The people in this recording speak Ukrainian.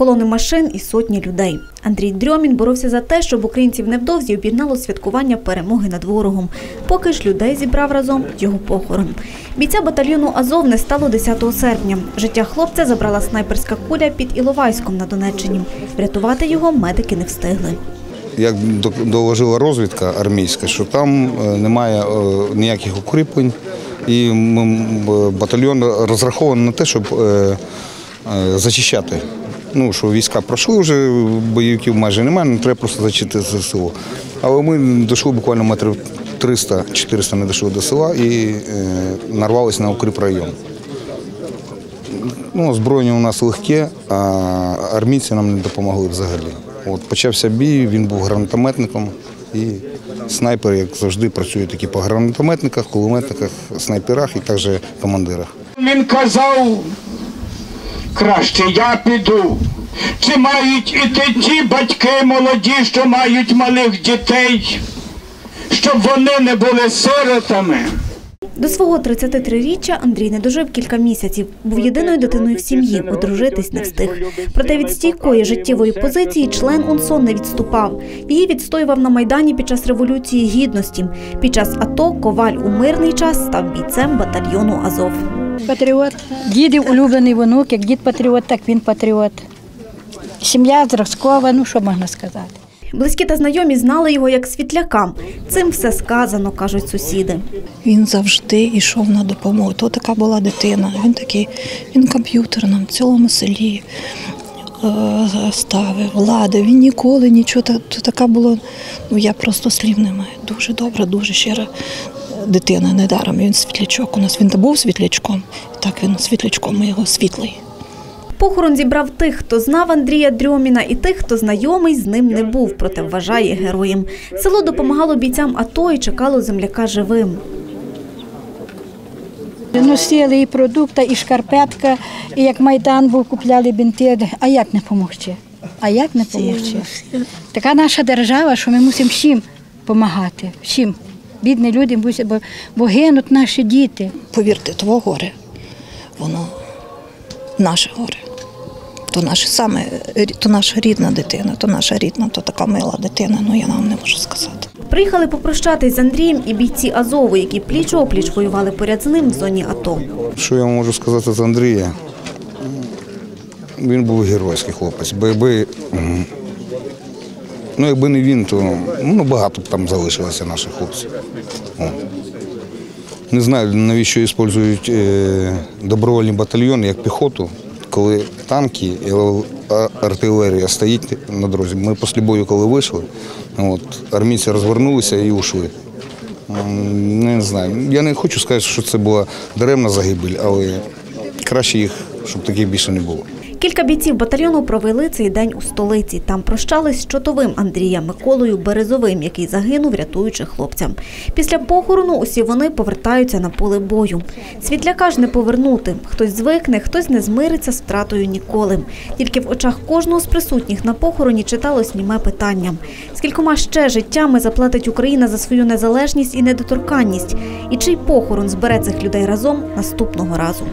колони машин і сотні людей. Андрій Дрьомін боровся за те, щоб українців невдовзі об'єднало святкування перемоги над ворогом. Поки ж людей зібрав разом його похорон. Бійця батальйону Азов не стало 10 серпня. Життя хлопця забрала снайперська куля під Іловайськом на Донеччині. Врятувати його медики не встигли. Як до- доложила розвідка армійська, що там е, немає е, ніяких укріплень, і м- батальйон розрахований на те, щоб е, е, зачищати. Ну, що війська пройшли вже, бойовиків майже немає, не треба просто зачити ЗСУ. Але ми дійшли буквально метрів 300-400 не дійшли до села і е, нарвалися на укріпрайон. Ну, озброєння у нас легке, а армійці нам не допомогли взагалі. От почався бій, він був гранатометником і снайпер, як завжди, працює такі по гранатометниках, кулеметниках, снайперах і також командирах. Він казав, краще я піду. Чи мають іти ті батьки молоді, що мають малих дітей, щоб вони не були сиротами? До свого 33-річчя Андрій не дожив кілька місяців. Був єдиною дитиною в сім'ї, одружитись не встиг. Проте від стійкої життєвої позиції член УНСО не відступав. Її відстоював на Майдані під час Революції Гідності. Під час АТО Коваль у мирний час став бійцем батальйону Азов. Патріот. Дідів улюблений внук, як дід патріот, так він патріот. Сім'я зразкова, ну що можна сказати. Близькі та знайомі знали його як світляка. Цим все сказано, кажуть сусіди. Він завжди йшов на допомогу. То така була дитина. Він такий, він комп'ютер нам в цілому селі е, ставив, ладив. Він ніколи нічого. То така була, ну я просто слів не маю. Дуже добра, дуже щира дитина. Недаром він світлячок. У нас він був світлячком, і так він світлячком, ми його світлий. Похорон зібрав тих, хто знав Андрія Дрьоміна, і тих, хто знайомий з ним не був, проте вважає героєм. Село допомагало бійцям АТО і чекало земляка живим. Носили і продукти, і шкарпетка, і як Майдан був, купляли бінти. А як не помогти? А як не помогти? Така наша держава, що ми мусимо всім допомагати. Всім. Бідні люди, бо, бо гинуть наші діти. Повірте, того горе, воно наше горе. То наше саме, то наша рідна дитина, то наша рідна, то така мила дитина, ну я вам не можу сказати. Приїхали попрощатись з Андрієм і бійці Азову, які пліч-опліч воювали поряд з ним в зоні АТО. Що я можу сказати за Андрія? Він був геройський хлопець. Бо якби, ну, якби не він, то ну, багато б там залишилося наших хлопців. Не знаю, навіщо використовують е, добровольні батальйони як піхоту, коли танки і артилерія стоїть на дорозі. Ми після бою, коли вийшли, от, армійці розвернулися і ушли. Не знаю. Я не хочу сказати, що це була даремна загибель, але краще їх, щоб таких більше не було. Кілька бійців батальйону провели цей день у столиці. Там прощались з чотовим Андрія Миколою Березовим, який загинув, рятуючи хлопцям. Після похорону усі вони повертаються на поле бою. Світляка ж не повернути. Хтось звикне, хтось не змириться з втратою ніколи. Тільки в очах кожного з присутніх на похороні читалось німе питання: скількома ще життями заплатить Україна за свою незалежність і недоторканність, і чий похорон збере цих людей разом наступного разу.